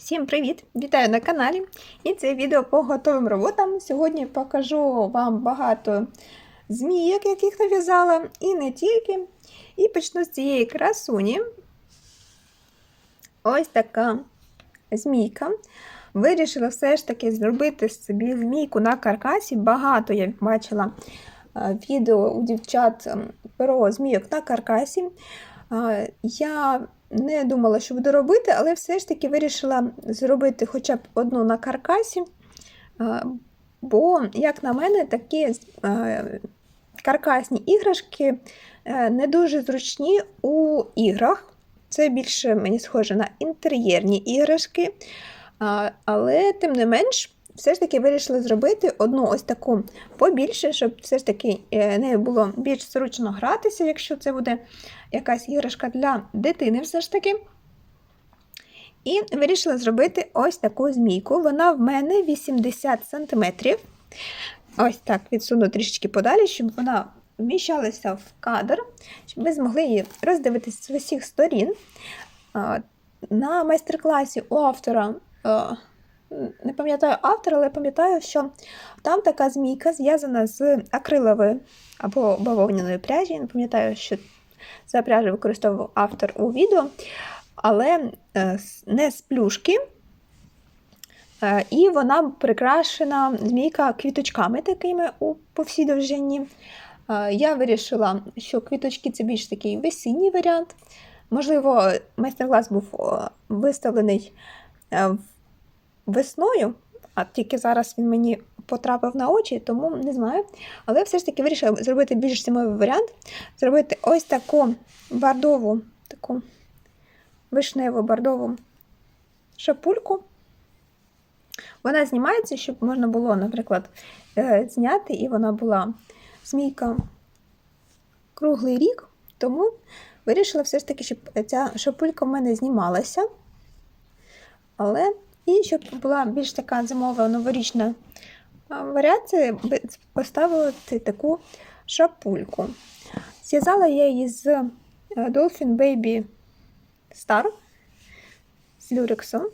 Всім привіт! Вітаю на каналі! І це відео по готовим роботам. Сьогодні покажу вам багато змійок, яких нав'язала, і не тільки. І почну з цієї красуні. Ось така змійка. Вирішила все ж таки зробити собі змійку на каркасі. Багато я бачила е, відео у дівчат про змійок на каркасі. Я не думала, що буду робити, але все ж таки вирішила зробити хоча б одну на каркасі. Бо, як на мене, такі каркасні іграшки е, не дуже зручні у іграх. Це більше мені схоже на інтер'єрні іграшки. Але, тим не менш, все ж таки вирішила зробити одну ось таку побільше, щоб все ж таки е, нею було більш зручно гратися, якщо це буде якась іграшка для дитини, все ж таки. І вирішила зробити ось таку змійку. Вона в мене 80 см. Ось так відсуну трішечки подалі, щоб вона вміщалася в кадр, щоб ви змогли її роздивитися з усіх сторін. На майстер-класі у автора. Не пам'ятаю автора, але пам'ятаю, що там така змійка зв'язана з акрилової або бавовняної пряжі. Не пам'ятаю, що за пряжу використовував автор у відео, але е, не з плюшки. Е, І вона прикрашена змійка квіточками такими у, по всій довжині. Е, Я вирішила, що квіточки це більш такий весінній варіант. Можливо, майстер-клас був виставлений в- весною, а тільки зараз він мені потрапив на очі, тому не знаю. Але все ж таки вирішила зробити більш зимовий варіант, зробити ось таку бордову, таку вишневу бордову шапульку. Вона знімається, щоб можна було, наприклад, е, зняти, і вона була змійка круглий рік, тому вирішила все ж таки, щоб ця шапулька в мене знімалася. Але і щоб була більш така зимова новорічна варіація, поставити таку шапульку. Зв'язала я її з е, Dolphin Baby Star з люрексом.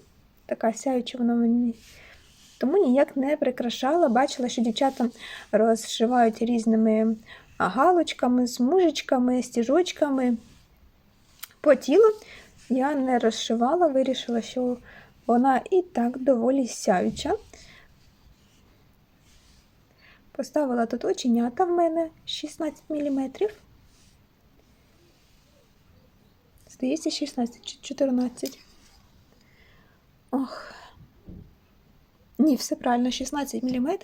Така сяюча вона мені. Тому ніяк не прикрашала. Бачила, що дівчата розшивають різними галочками, смужечками, стіжочками по тілу. Я не розшивала, вирішила, що вона і так доволі сяюча. Поставила тут оченята в мене 16 мм. Здається, 16 чи 14. Ох. Ні, все правильно, 16 мм.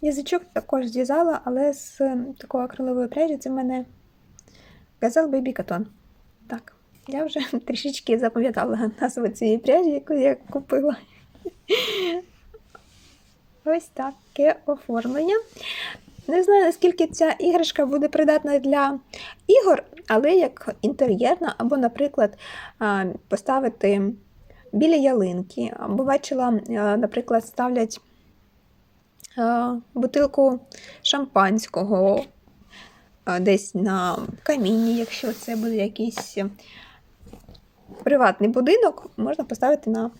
Язичок також зв'язала, але з такого акрилової пряжі це в мене Газел Бейбі Катон. Я вже трішечки запам'ятала назву цієї пряжі, яку я купила. Ось таке оформлення. Не знаю, наскільки ця іграшка буде придатна для ігор, але як інтер'єрна, або, наприклад, поставити біля ялинки, або бачила, наприклад, ставлять бутилку шампанського десь на камінні, якщо це буде якийсь приватний будинок, можна поставити на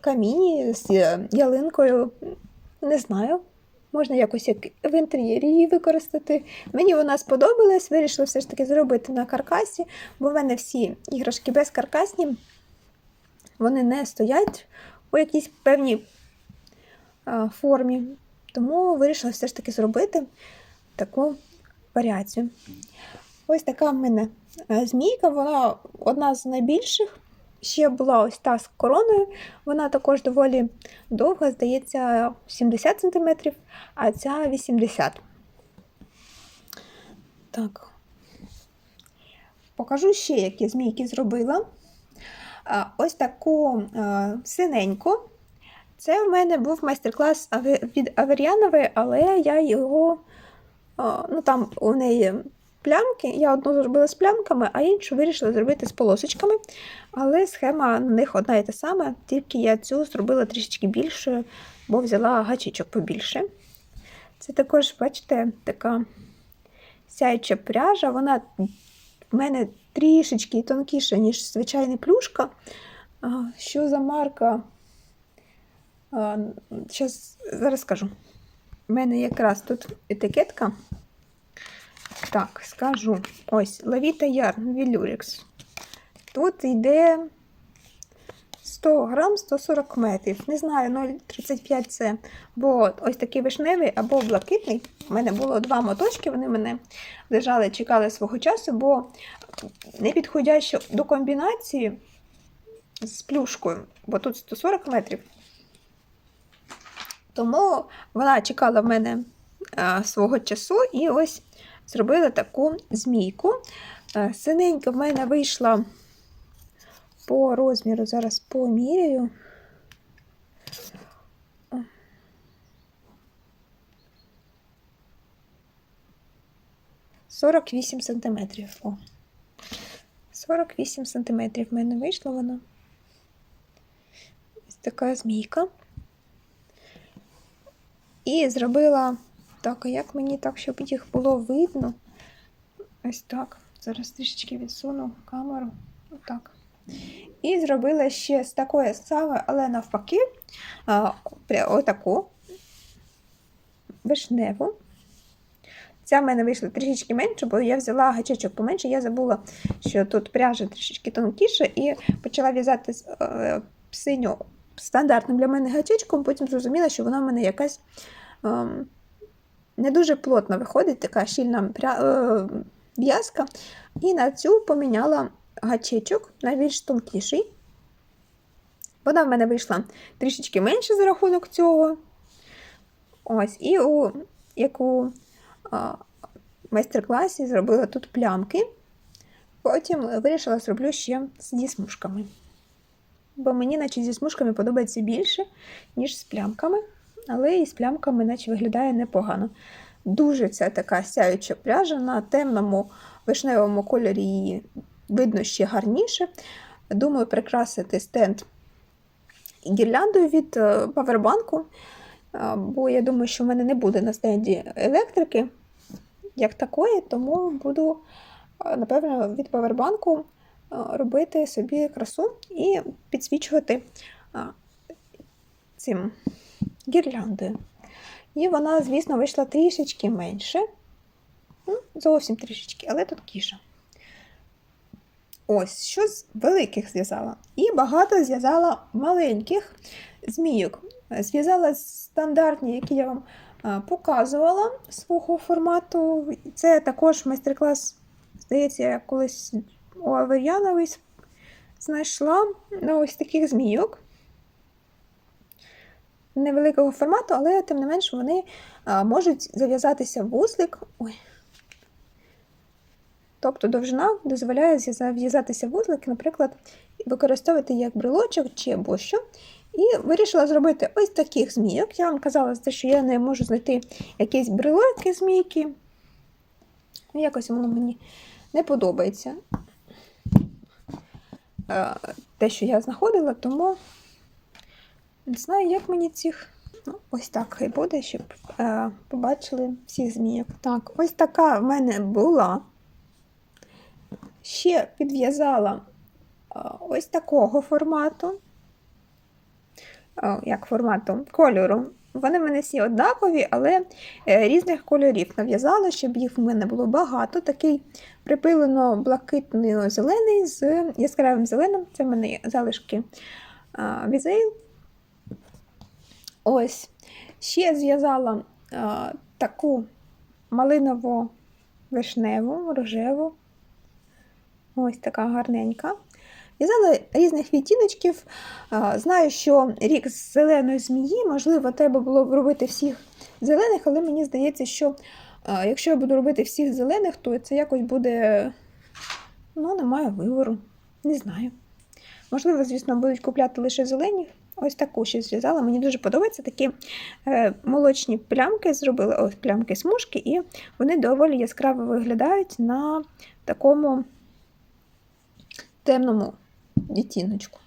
каміні з ялинкою. Не знаю, можна якось як в інтер'єрі її використати. Мені вона сподобалась, вирішила все ж таки зробити на каркасі, бо в мене всі іграшки безкаркасні, вони не стоять у якійсь певній формі. Тому вирішила все ж таки зробити таку варіацію. Ось така в мене е, змійка, вона одна з найбільших. Ще була ось та з короною, вона також доволі довга, здається, 70 см, а ця 80 Так. Покажу ще, які змійки зробила. Ось таку синеньку. Це в мене був майстер-клас від Аверіанової, але я його, ну там у неї плямки. Я одну зробила з плямками, а іншу вирішила зробити з полосочками. Але схема на них одна і та сама, тільки я цю зробила трішечки більшою, бо взяла гачечок побільше. Це також, бачите, така сяюча пряжа. Вона в мене трішечки тонкіша, ніж звичайна плюшка. Що за марка? Зараз скажу. У мене якраз тут етикетка. Так, скажу. Ось, Лавіта Ярн Вілюрікс. Тут йде 100 грам 140 метрів. Не знаю, 0,35 це або ось такий вишневий, або блакитний. У мене було два моточки, вони мене лежали, чекали свого часу, бо не підходяще до комбінації з плюшкою, бо тут 140 метрів. Тому вона чекала в мене а, свого часу і ось зробила таку змійку. А, синенька в мене вийшла по розміру, зараз поміряю. Сорок вісім сантиметрів. О. 48 сантиметрів в мене вийшло вона. Ось така змійка. І зробила так, а як мені так, щоб їх було видно. Ось так. Зараз трішечки відсуну камеру. Отак. І зробила ще з такої саме, але навпаки, отаку вишневу. Ця в мене вийшла трішечки менше, бо я взяла гачечок поменше. Я забула, що тут пряжа трішечки тонкіша, і почала в'язати е, синю стандартним для мене гачечком, потім зрозуміла, що вона в мене якась ем, не дуже плотна виходить, така щільна е, в'язка. І на цю поміняла гачечок на більш тонкіший. Вона в мене вийшла трішечки менше за рахунок цього. Ось, і у яку а, майстер-класі зробила тут плямки. Потім вирішила зроблю ще зі смужками. Бо мені, наче зі смужками подобається більше, ніж з плямками. Але і з плямками, наче виглядає непогано. Дуже ця така сяюча пряжа на темному вишневому кольорі її видно ще гарніше. Думаю, прикрасити стенд гірляндою від е, павербанку. Бо я думаю, що в мене не буде на стенді електрики як такої, тому буду, напевно, від павербанку робити собі красу і підсвічувати цим гірляндою. І вона, звісно, вийшла трішечки менше. Ну, зовсім трішечки, але тонкіша. Ось, що з великих зв'язала. І багато зв'язала маленьких змійок. Зв'язала стандартні, які я вам показувала свого формату. Це також майстер-клас, здається, я колись у Аверяновій знайшла на ось таких змійок. Невеликого формату, але тим не менш вони можуть зав'язатися в вузлик. Ой. Тобто довжина дозволяє зв'яза- в'язатися в вузлик, наприклад, використовувати як брелочок чи або. І вирішила зробити ось таких змійок. Я вам казала, що я не можу знайти якісь брелоки змійки. Якось воно мені не подобається. Те, що я знаходила, тому не знаю, як мені цих. Ну, ось так хай буде, щоб е, побачили всіх змійок. Так, ось така в мене була. Ще підв'язала е, ось такого формату. Е, як формату кольору. Вони в мене всі однакові, але е, різних кольорів нав'язала, щоб їх в мене було багато. Такий припилено блакитний зелений з яскравим зеленим. Це в мене залишки візейл. Ось. Ще зв'язала е, таку малиново-вишневу, рожеву. Ось така гарненька. В'язала різних відтіночків. А, Знаю, що рік з зеленої змії, можливо, треба було б робити всіх зелених, але мені здається, що а, якщо я буду робити всіх зелених, то це якось буде. Ну, немає вибору. Не знаю. Можливо, звісно, будуть купляти лише зелені. Ось таку ще зв'язала. Мені дуже подобаються такі е, молочні плямки, зробила ось плямки смужки, і вони доволі яскраво виглядають на такому темному відтіночку.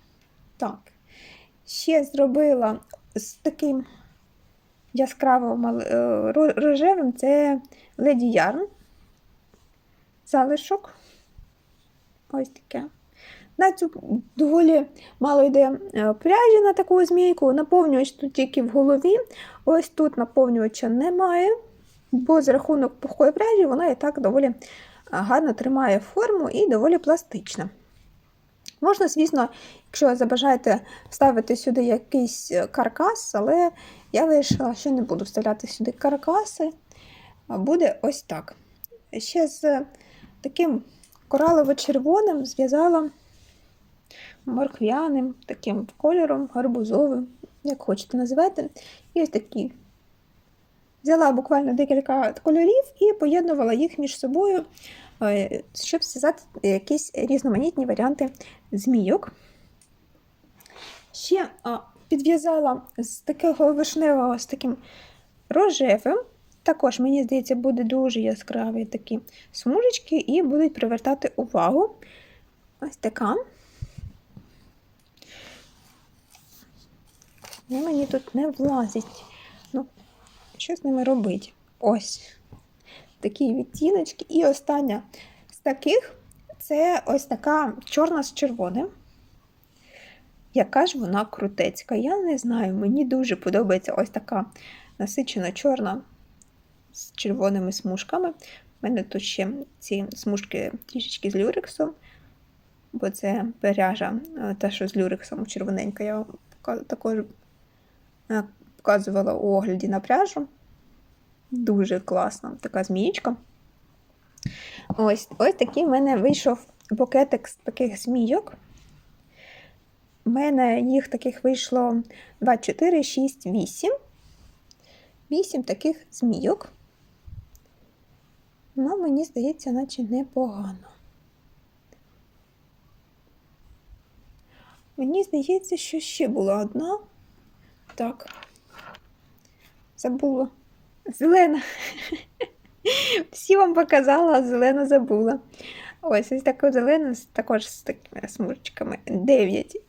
Так. Ще зробила з таким яскравим мал- е, ро- рожевим це Леді Ярн. Залишок. Ось таке. На цю доволі мало йде е, пряжі на таку змійку. Наповнювач тут тільки в голові. Ось тут наповнювача немає, бо за рахунок пухої пряжі вона і так доволі е, гарно тримає форму і доволі пластична. Можна, звісно, якщо забажаєте вставити сюди якийсь е, каркас, але я вирішила, що не буду вставляти сюди каркаси, буде ось так. Ще з таким коралово-червоним зв'язала морквяним таким кольором, гарбузовим, як хочете називати. І ось такі. Взяла буквально декілька кольорів і поєднувала їх між собою, е, щоб зв'язати якісь різноманітні варіанти змійок. Ще підв'язала з такого вишневого з таким рожевим. Також, мені здається, буде дуже яскраві такі смужечки і будуть привертати увагу. Ось така. І мені тут не влазить. Ну, що з ними робити? Ось такі відтіночки. І остання з таких це ось така чорна з червоним. Яка ж вона крутецька? Я не знаю, мені дуже подобається ось така насичена чорна з червоними смужками. У мене тут ще ці смужки трішечки з люрексом, бо це перяжа, е, та, що з люрексом червоненька, я також показувала у огляді на пряжу. Дуже класна така змієчка. Ось ось такий в мене вийшов букетик з таких змійок. У мене їх таких вийшло 2, 4, 6, 8. 8 таких змійок. Ну, мені здається, наче непогано. Мені здається, що ще була одна. Так. Забула. Зелена. Всі вам показала, а зелену забула. Ось ось таку зелену, також з такими смужечками. 9.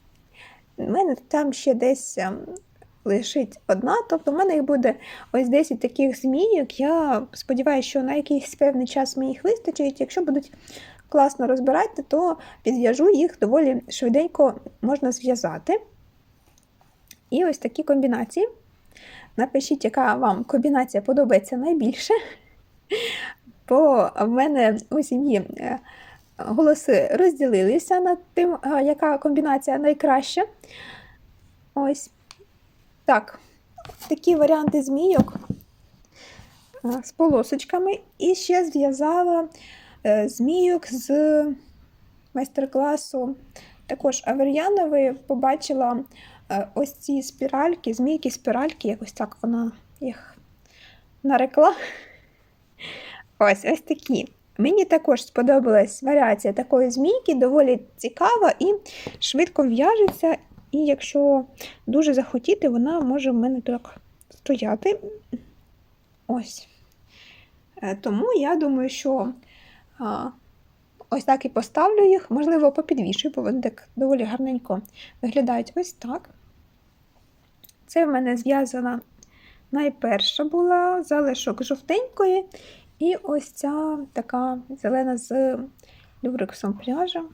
У мене там ще десь ем, лишить одна, тобто в мене їх буде ось 10 таких змійок. Я сподіваюся, що на якийсь певний час мені їх вистачить. Якщо будуть класно розбирати, то підв'яжу їх доволі швиденько можна зв'язати. І ось такі комбінації. Напишіть, яка вам комбінація подобається найбільше. Бо в мене у сім'ї е, голоси розділилися над тим, е, яка комбінація найкраща. Ось. Так, такі варіанти змійок е, з полосочками. І ще зв'язала змійок з майстер-класу також Авер'янової. Побачила ось ці спіральки, змійки, спіральки, якось так вона їх нарекла. Ось ось такі. Мені також сподобалась варіація такої змійки, доволі цікава і швидко в'яжеться. І якщо дуже захотіти, вона може в мене так стояти. Ось. Е, тому я думаю, що ось так і поставлю їх, можливо, попідвішую, бо вони так доволі гарненько виглядають ось так. Це в мене зв'язана найперша була залишок жовтенької. І ось ця така зелена з люрексом пряжа.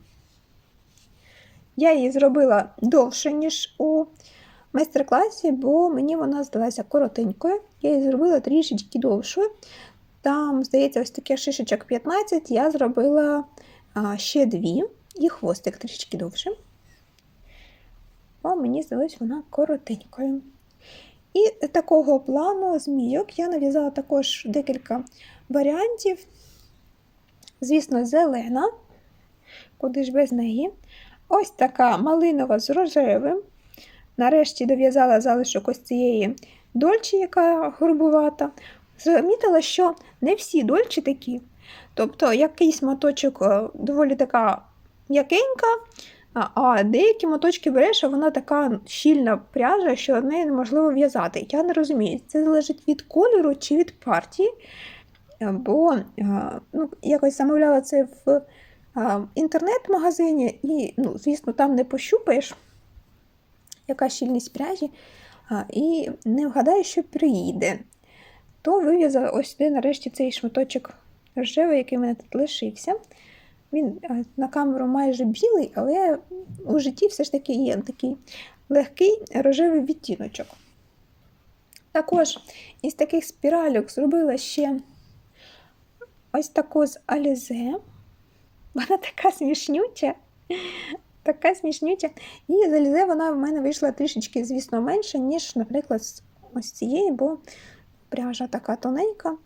Я її зробила довше, ніж у майстер-класі, бо мені вона здалася коротенькою. Я її зробила трішечки довшою. Там, здається, ось таке шишечок 15, я зробила ще дві, і хвостик трішечки довше. Бо мені здалась вона коротенькою. І такого плану змійок я нав'язала також декілька варіантів. Звісно, зелена, куди ж без неї. Ось така малинова з рожевим. Нарешті дов'язала залишок ось цієї дольчі, яка грубувата. Замітила, що не всі дольчі такі. Тобто якийсь моточок е, доволі така м'якенька, а деякі моточки береш, а вона така щільна пряжа, що неї неможливо в'язати. Я не розумію, це залежить від кольору чи від партії. Бо ну, якось замовляла це в інтернет-магазині, і, ну, звісно, там не пощупаєш, яка щільність пряжі, і не вгадаєш, що приїде. То вив'язала ось сюди нарешті цей шматочок рожевий, який в мене тут лишився. Він на камеру майже білий, але у житті все ж таки є такий легкий рожевий відтіночок. Також із таких спіральок зробила ще ось таку з Алізе. Вона така смішнюча. Така смішнюча. І з Алізе вона в мене вийшла трішечки, звісно, менше, ніж, наприклад, з ось цієї, бо пряжа така тоненька,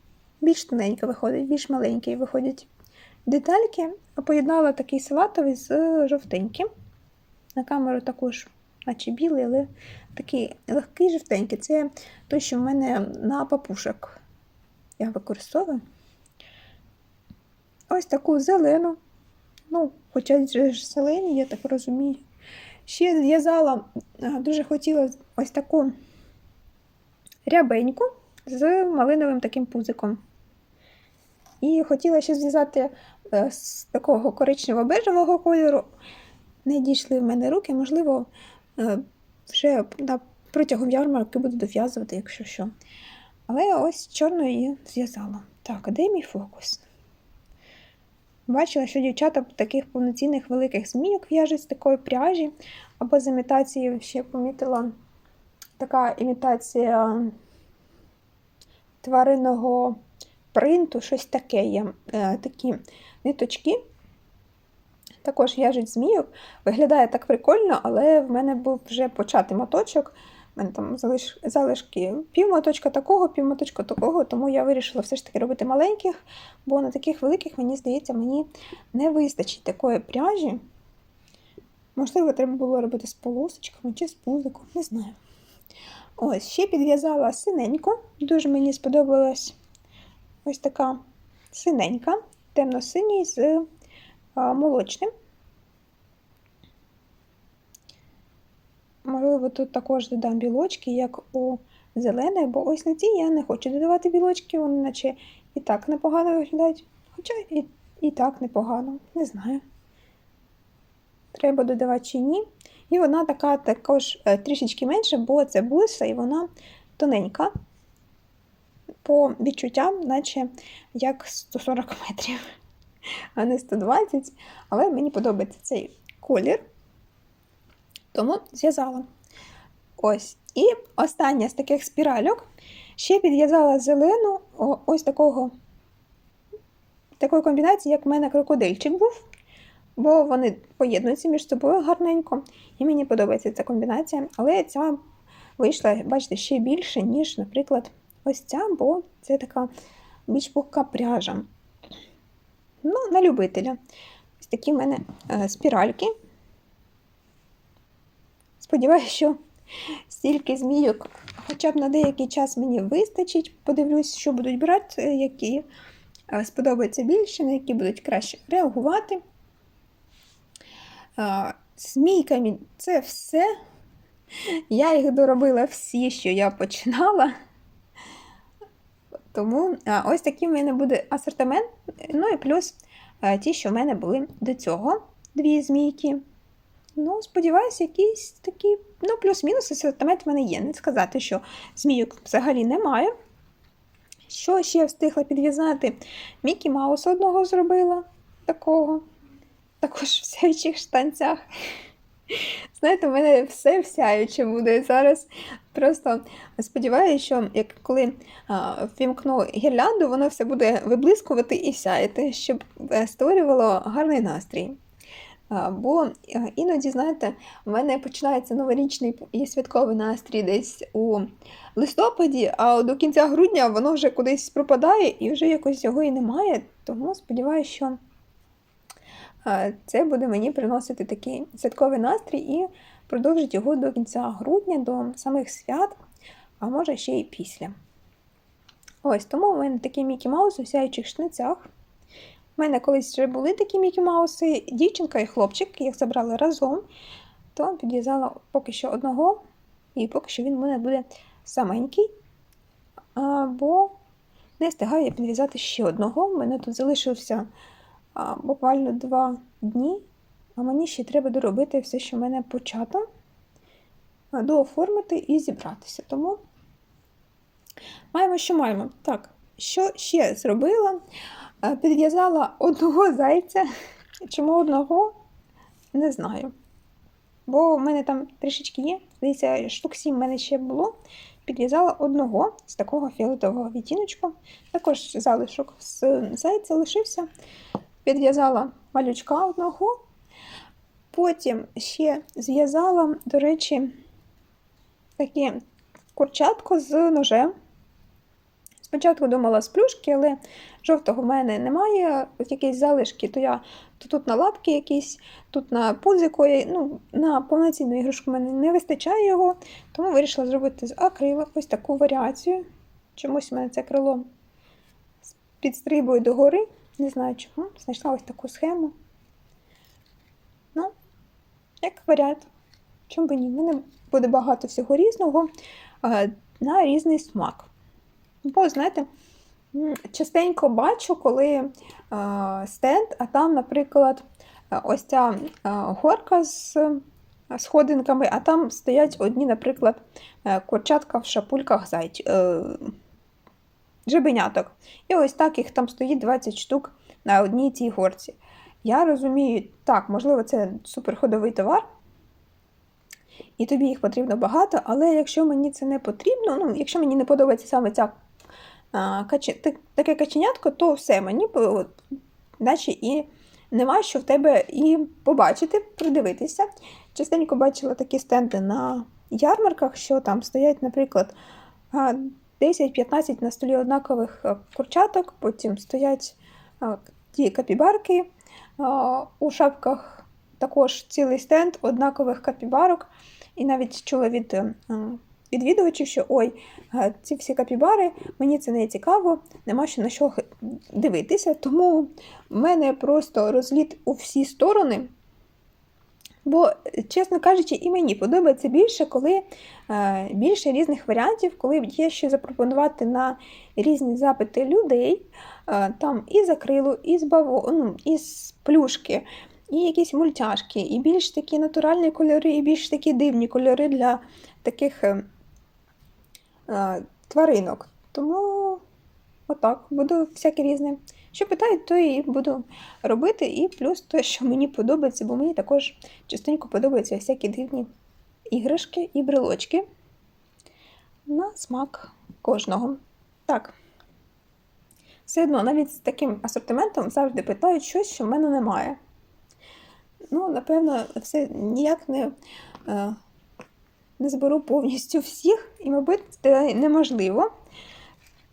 більш тоненька виходить, більш маленькі виходять детальки. Поєднала такий салатовий з жовтеньким. На камеру також, наче білий, але такий легкий жовтенький. Це той, що в мене на папушок я використовую. Ось таку зелену. Ну, хоча ж зелені, я так розумію. Ще зв'язала, дуже хотіла ось таку рябеньку з малиновим таким пузиком. І хотіла ще зв'язати е, з такого коричнево-бежевого кольору. Не дійшли в мене руки, можливо, е, вже протягом ярмарки буду дов'язувати, якщо що. Але ось чорну її зв'язала. Так, де мій фокус? Бачила, що дівчата таких повноцінних великих змійок в'яжуть з такої пряжі, або з імітації ще помітила така імітація тваринного принту, щось таке є. Е, такі ниточки. Також в'яжуть змійок. Виглядає так прикольно, але в мене був вже початий моточок. У мене там залиш... залишки півмоточка такого, півмоточка такого, тому я вирішила все ж таки робити маленьких, бо на таких великих, мені здається, мені не вистачить такої пряжі. Можливо, треба було робити з полосочками чи з пузиком, не знаю. Ось, ще підв'язала синеньку. Дуже мені сподобалась ось така синенька, темно-синій з молочним. Можливо, тут також додам білочки, як у зелене, бо ось на цій я не хочу додавати білочки, вони наче і так непогано виглядають. Хоча і, і так непогано, не знаю. Треба додавати чи ні. І вона така також е, трішечки менша, бо це буса, і вона тоненька. По відчуттям, наче як 140 метрів, а не 120. Але мені подобається цей колір. Тому зв'язала. Ось. І остання з таких спіральок ще підв'язала зелену ось такого такої комбінації, як в мене крокодильчик був. Бо вони поєднуються між собою гарненько. І мені подобається ця комбінація. Але ця вийшла, бачите, ще більше, ніж, наприклад, ось ця, бо це така більш пухка пряжа. Ну, на любителя. Ось такі в мене е, спіральки. Сподіваюся, що стільки змійок хоча б на деякий час мені вистачить. Подивлюсь, що будуть брати, які е, сподобаються більше, на які будуть краще реагувати. Е, Змійками це все. Я їх доробила всі, що я починала. Тому е, ось такий в мене буде асортимент. Ну і плюс ті, що в мене були до цього дві змійки. Ну, сподіваюся, якийсь такий, ну, плюс-мінус асортимент в мене є. Не сказати, що змійок взагалі немає. Що ще встигла підв'язати? Мікі Маус одного зробила такого. Також в сяючих штанцях. Знаєте, у мене все всяюче буде зараз. Просто сподіваюся, що як коли а, ввімкну гірлянду, воно все буде виблискувати і сяяти, щоб е, створювало гарний настрій. Бо іноді, знаєте, в мене починається новорічний і святковий настрій десь у листопаді, а до кінця грудня воно вже кудись пропадає і вже якось його і немає. Тому сподіваюся, що це буде мені приносити такий святковий настрій і продовжить його до кінця грудня, до самих свят, а може ще й після. Ось тому в мене такий Мікі Маус у сяючих шницях. У мене колись вже були такі Мікі Мауси, дівчинка і хлопчик, їх забрали разом, то підв'язала поки що одного, і поки що він у мене буде саменький, бо не встигаю я підв'язати ще одного. У мене тут залишився а, буквально два дні, а мені ще треба доробити все, що в мене почато, дооформити і зібратися. Тому маємо, що маємо. Так, що ще зробила? Підв'язала одного зайця. Чому одного? Не знаю. Бо в мене там трішечки є. Здається, штук 7 в мене ще було. Підв'язала одного з такого фіолетового відтіночку. Також залишок з зайця лишився. Підв'язала малючка одного. Потім ще зв'язала, до речі, таке курчатко з ножем. Спочатку думала з плюшки, але жовтого в мене немає. Ось якісь залишки, то я то тут на лапки якісь, тут на пузико. Ну, на повноцінну іграшку в мене не вистачає його, тому вирішила зробити з акрила ось таку варіацію. Чомусь в мене це крило підстрибує догори. Не знаю чому. Знайшла ось таку схему. Ну, як варіант. Чому б ні? В мене буде багато всього різного на різний смак. Бо, знаєте, частенько бачу, коли стенд, а там, наприклад, ось ця горка з сходинками, а там стоять одні, наприклад, е, курчатка в шапульках зайч... жабеняток. І ось так їх там стоїть 20 штук на одній цій горці. Я розумію, так, можливо, це суперходовий товар, і тобі їх потрібно багато, але якщо мені це не потрібно, ну, якщо мені не подобається саме ця а, каче, таке каченятко, то все, мені наче і нема що в тебе і побачити, придивитися. Частенько бачила такі стенди на ярмарках, що там стоять, наприклад, 10-15 на столі однакових курчаток, потім стоять ті капібарки, у шапках також цілий стенд однакових капібарок. І навіть чула від е, відвідувачів, що ой, е, ці всі капібари, мені це не цікаво, нема що на що дивитися. Тому в мене просто розліт у всі сторони. Бо, чесно кажучи, і мені подобається більше, коли е, більше різних варіантів, коли є що запропонувати на різні запити людей, е, там і з акрилу, і з баво, ну, і з плюшки, і якісь мультяшки, і більш такі натуральні кольори, і більш такі дивні кольори для таких е, тваринок. Тому отак, буду всяке різне. Що питають, то і буду робити. І плюс те, що мені подобається, бо мені також частенько подобаються всякі дивні іграшки і брелочки на смак кожного. Так. Все одно, навіть з таким асортиментом завжди питають щось, що в мене немає. Ну, напевно, все ніяк не, е, не зберу повністю всіх, і, мабуть, це неможливо.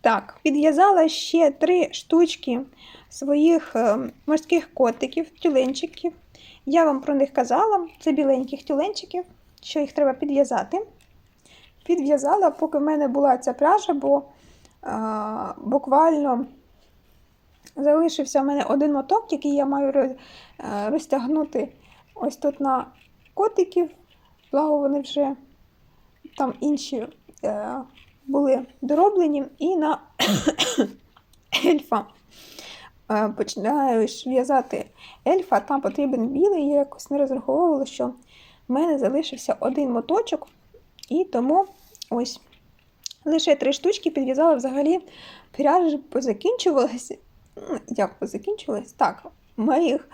Так, підв'язала ще три штучки своїх е, морських котиків, тюленчиків. Я вам про них казала, це біленьких тюленчиків, що їх треба підв'язати. Підв'язала, поки в мене була ця пряжа, бо е, буквально залишився в мене один моток, який я маю е, розтягнути ось тут на котиків. Благо вони вже там інші були дороблені, і на ельфа. Е, Починаєш в'язати ельфа, там потрібен білий. Я якось не розраховувала, що в мене залишився один моточок, і тому ось лише три штучки підв'язала взагалі. Пряжа позакінчувалася. Як позакінчувалась? Так, моїх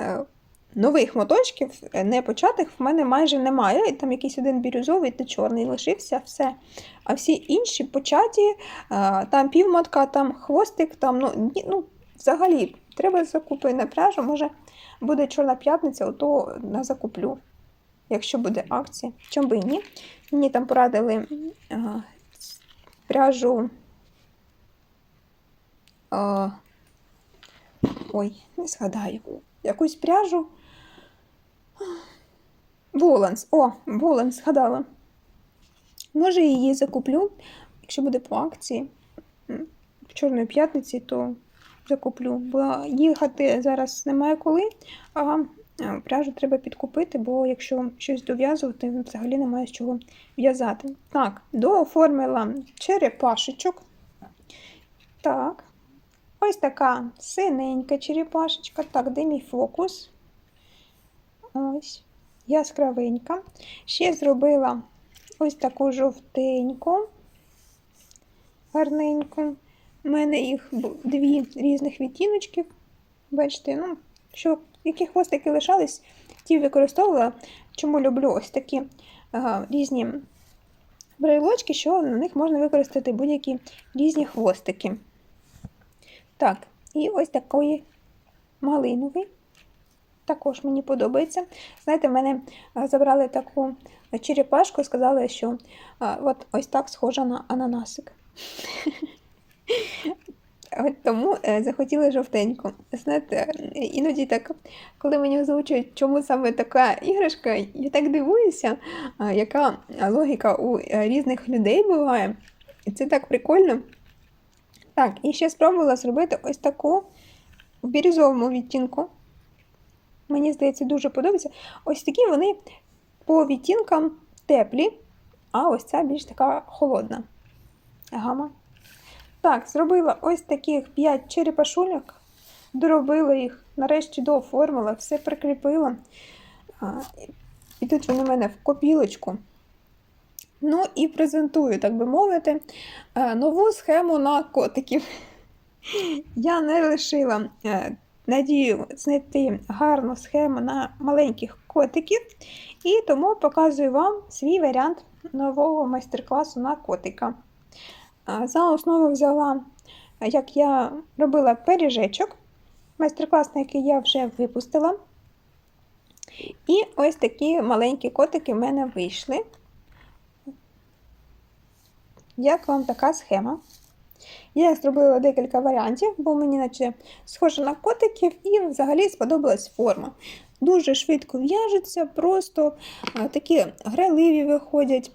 е, нових моточків, е, не початих, в мене майже немає. І там якийсь один бірюзовий та чорний лишився, все. А всі інші початі, е, там півмотка, там хвостик, там, ну, ну взагалі, треба закупити на пряжу. Може, буде Чорна п'ятниця, ото на закуплю, якщо буде акція. Чому би і ні? Мені там порадили е, пряжу. е, ой, не згадаю. Якусь пряжу. Воланс. О, Воланс, згадала. Може, її закуплю, якщо буде по акції. В Чорної п'ятниці, то закуплю. Бо їхати зараз немає коли, а пряжу треба підкупити, бо якщо щось дов'язувати, взагалі немає з чого в'язати. Так, дооформила черепашечок. Так. Ось така синенька черепашечка. Так, де мій фокус? Ось. Яскравенька. Ще зробила ось таку жовтеньку. Гарненьку. У мене їх дві різних відтіночків. Бачите, ну, що які хвостики лишались, ті використовувала. Чому люблю ось такі а, різні брелочки, що на них можна використати будь-які різні хвостики. Так, і ось такий малиновий. Також мені подобається. Знаєте, в мене забрали таку черепашку і сказали, що а, от ось так схожа на ананасик. От тому е, захотіли жовтеньку. Знаєте, іноді так, коли мені озвучують, чому саме така іграшка, я так дивуюся, яка логіка у е, різних людей буває. І це так прикольно. Так, і ще спробувала зробити ось таку в бірюзовому відтінку. Мені здається, дуже подобається. Ось такі вони по відтінкам теплі, а ось ця більш така холодна гама. Так, зробила ось таких 5 черепашульок, доробила їх, нарешті дооформила, все прикріпила. А, Ідуть вони в мене в копілочку. Ну і презентую, так би мовити, е, нову схему на котиків. Я не лишила е, надію знайти гарну схему на маленьких котиків, і тому показую вам свій варіант нового майстер-класу на котика. За основу взяла, як я робила пиріжечок, майстер-клас, на який я вже випустила. І ось такі маленькі котики в мене вийшли. Як вам така схема? Я зробила декілька варіантів, бо мені наче схоже на котиків, і взагалі сподобалась форма. Дуже швидко в'яжуться, просто такі граливі виходять.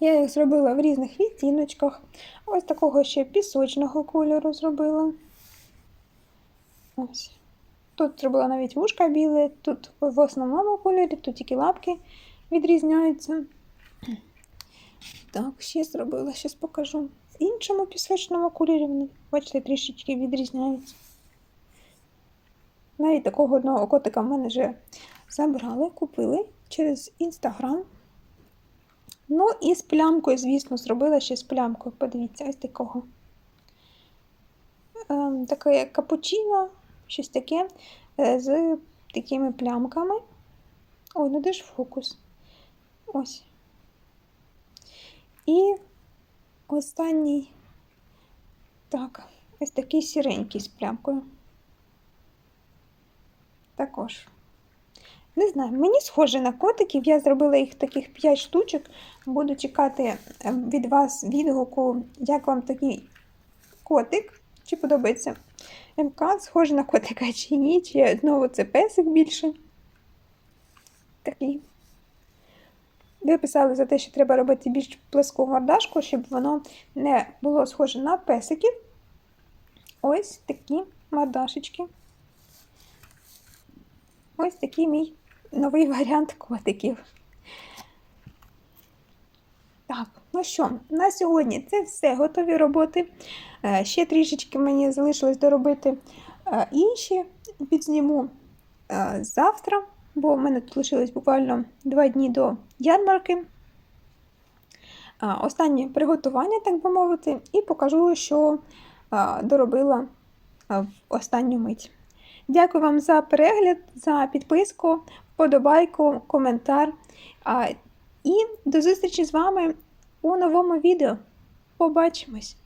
Я їх зробила в різних відтіночках. Ось такого ще пісочного кольору зробила. Ось. Тут зробила навіть вушка біле, тут в основному кольорі, тут тільки лапки відрізняються. Так, ще зробила, зараз покажу. Іншому пісочному кольорі бачите, трішечки відрізняються. Навіть такого одного котика в мене вже забрали, купили через інстаграм. Ну і з плямкою, звісно, зробила ще з плямкою. Подивіться, ось такого. Ем, таке капучино, щось таке е, з такими плямками. Ой, ну де ж фокус? Ось. І останній, так, ось такий сіренький з плямкою. Також. Не знаю, мені схоже на котиків. Я зробила їх таких 5 штучок. Буду чекати е, від вас відгуку, як вам такий котик, чи подобається МК, схоже на котика чи ні, чи знову це песик більше. Такий. Ви писали за те, що треба робити більш плеску мордашку, щоб воно не було схоже на песиків. Ось такі мордашечки. Ось такий мій новий варіант котиків. Так, ну що, на сьогодні це все готові роботи. Е, Ще трішечки мені залишилось доробити е, інші підзніму е, завтра, бо в мене тут лишилось буквально два дні до ярмарки. Останнє приготування, так би мовити, і покажу, що доробила в останню мить. Дякую вам за перегляд, за підписку, вподобайку, коментар. І до зустрічі з вами у новому відео. Побачимось!